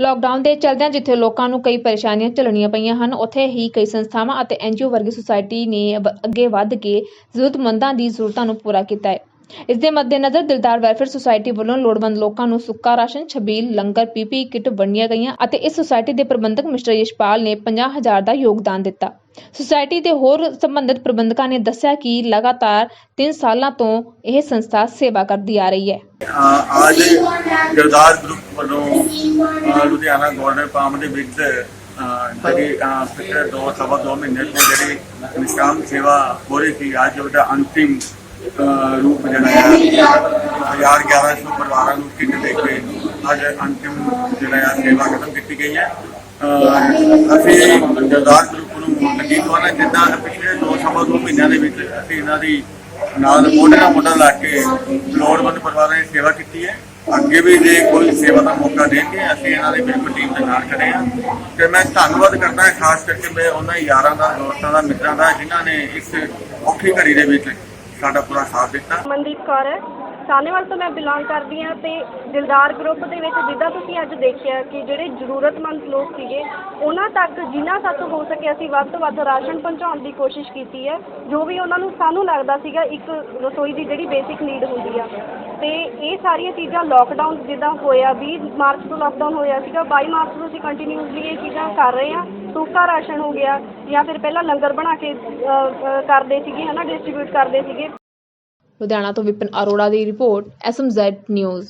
Lockdown ਦੇ ਚਲਦਿਆਂ ਜਿੱਥੇ ਲੋਕਾਂ ਨੂੰ ਕਈ ਪਰੇਸ਼ਾਨੀਆਂ ਝੱਲਣੀਆਂ ਪਈਆਂ ਹਨ, ਉੱਥੇ ਹੀ ਕਈ ਸੰਸਥਾਵਾਂ ਅਤੇ ਐਨਜੀਓ ਵਰਗੀ ਸੁਸਾਇਟੀ ਨੇ ਵ- ਅੱਗੇ ਵੱਧ ਕੇ ਜ਼ਰੂਰਤਮੰਦਾਂ ਦੀ ਜ਼ਰੂਰਤਾਂ ਨੂੰ ਪੂਰਾ ਕੀਤਾ ਹੈ। ਇਸ ਦੇ ਮੱਦੇਨਜ਼ਰ ਦਿਲਦਾਰ ਵੈਲਫੇਅਰ ਸੁਸਾਇਟੀ ਵੱਲੋਂ ਲੋੜਵੰਦ ਲੋਕਾਂ ਨੂੰ ਸੁੱਕਾ ਰਾਸ਼ਨ, ਛਬੀਲ, ਲੰਗਰ ਪੀਪੀ ਕਿੱਟ ਵੰਡੀਆਂ ਗਈਆਂ ਅਤੇ ਇਸ ਸੁਸਾਇਟੀ ਦੇ ਪ੍ਰਬੰਧਕ ਮਿਸਟਰ ਯਸ਼ਪਾਲ ਨੇ 50000 ਦਾ ਯੋਗਦਾਨ ਦਿੱਤਾ। ਸੁਸਾਇਟੀ ਦੇ ਹੋਰ ਸੰਬੰਧਿਤ ਪ੍ਰਬੰਧਕਾਂ ਨੇ ਦੱਸਿਆ ਕਿ ਲਗਾਤਾਰ 3 ਸਾਲਾਂ ਤੋਂ ਇਹ ਸੰਸਥਾ ਸੇਵਾ ਕਰਦੀ ਆ ਰਹੀ ਹੈ। ਅਹ ਅੱਜ ਗਰਦਾਰ ਗਰੁੱਪ ਵੱਲੋਂ, ਅਹ ਲੁਧਿਆਣਾ ਗੋਲਡਨ ਪਾਮ ਦੇ ਵਿੱਚ ਅਹ ਜਿਹੜੀ, ਅਹ ਪਿਛਲੇ ਦੋ, ਸਵਾ ਦੋ ਮਹੀਨੇ ਤੋਂ ਜਿਹੜੀ ਨਿਸ਼ਕਾਮ ਸੇਵਾ ਹੋ ਰਹੀ ਸੀ, ਅੱਜ ਉਹਦਾ ਅੰਤਿਮ, ਅਹ ਰੂਪ ਜਿਹੜਾ ਹੈ, ਹਜ਼ਾਰ 1100 ਪਰਿਵਾਰਾਂ ਨੂੰ ਕਿੱਟ ਦੇ ਕੇ ਅੱਜ ਅੰਤਿਮ ਜਿਹੜਾ ਹੈ ਸੇਵਾ ਖਤਮ ਕੀਤੀ ਗਈ ਹੈ। ਅਹ ਅਸੀਂ ਗਰਦਾਰ ਗਰੁੱਪ ਨੂੰ ਵਾਲਾ ਜਿੱਦਾਂ ਪਿਛਲੇ ਦੋ ਸਵਾ ਦੋ ਮਹੀਨਿਆਂ ਦੇ ਵਿੱਚ ਅਸੀਂ ਇਹਨਾਂ ਦੀ ਨਾਲ ਮੋਢੇ ਨਾਲ ਮੋਢਾ ਲਾ ਕੇ ਲੋੜਵੰਦ ਪਰਿਵਾਰਾਂ ਦੀ ਸੇਵਾ ਕੀਤੀ ਹੈ। ਅੱਗੇ ਵੀ ਜੇ ਕੋਈ ਸੇਵਾ ਦਾ ਮੌਕਾ ਦੇਣਗੇ ਅਸੀਂ ਇਹਨਾਂ ਦੇ ਬਿਲਕੁਲ ਟੀਮ ਦੇ ਨਾਲ ਖੜੇ ਹਾਂ। ਤੇ ਮੈਂ ਧੰਨਵਾਦ ਕਰਦਾ ਖਾਸ ਕਰਕੇ ਮੈਂ ਉਹਨਾਂ ਯਾਰਾਂ ਦਾ, ਦੋਸਤਾਂ ਦਾ, ਮਿੱਤਰਾਂ ਦਾ, ਜਿਨ੍ਹਾਂ ਨੇ ਇਸ ਔਖੀ ਘੜੀ ਦੇ ਵਿੱਚ ਸਾਡਾ ਪੂਰਾ ਸਾਥ ਦਿੱਤਾ। ਮਨਦੀਪ ਕੌਰ ਹੈ ਸਾਨੇਵਾਲ ਤੋਂ ਮੈਂ ਬਿਲੋਂਗ ਕਰਦੀ ਹਾਂ ਤੇ ਦਿਲਦਾਰ ਗਰੁੱਪ ਦੇ ਵਿੱਚ ਜਿੱਦਾਂ ਤੁਸੀਂ ਅੱਜ ਦੇਖਿਆ ਕਿ ਜਿਹੜੇ ਜ਼ਰੂਰਤਮੰਦ ਲੋਕ ਸੀਗੇ, ਉਹਨਾਂ ਤੱਕ ਜਿੰਨਾ ਸਾਤੋਂ ਹੋ ਸਕੇ ਅਸੀਂ ਵੱਧ ਤੋਂ ਵੱਧ ਰਾਸ਼ਨ ਪਹੁੰਚਾਉਣ ਦੀ ਕੋਸ਼ਿਸ਼ ਕੀਤੀ ਹੈ। ਜੋ ਵੀ ਉਹਨਾਂ ਨੂੰ ਸਾਨੂੰ ਲੱਗਦਾ ਸੀਗਾ, ਇੱਕ ਰਸੋਈ ਦੀ ਜਿਹੜੀ ਬੇਸਿਕ ਨੀਡ ਹੁੰਦੀ ਆ। ਤੇ ਇਹ ਸਾਰੀਆਂ ਚੀਜ਼ਾਂ ਲੋਕਡਾਊਨ ਜਿੱਦਾਂ ਹੋਇਆ 20 ਮਾਰਚ ਤੋਂ ਲੋਕਡਾਊਨ ਹੋਇਆ ਸੀਗਾ 22 ਮਾਰਚ ਤੋਂ ਅਸੀਂ ਕੰਟੀਨਿਊਸਲੀ ਇਹ ਚੀਜ਼ਾਂ ਕਰ ਰਹੇ ਹਾਂ। ਸੁੱਕਾ ਰਾਸ਼ਨ ਹੋ ਗਿਆ ਜਾਂ ਫਿਰ ਪਹਿਲਾਂ ਲੰਗਰ ਬਣਾ ਕੇ ਕਰਦੇ ਸੀਗੇ, ਹਨਾ ਡਿਸਟ੍ਰੀਬਿਊਟ ਕਰਦੇ ਸੀਗੇ। ਲੁਧਿਆਣਾ ਤੋਂ ਵਿਪਨ ਅਰੋੜਾ ਦੀ ਰਿਪੋਰਟ, ਐਸਐਮਜ਼ੈਡ ਨਿਊਜ਼।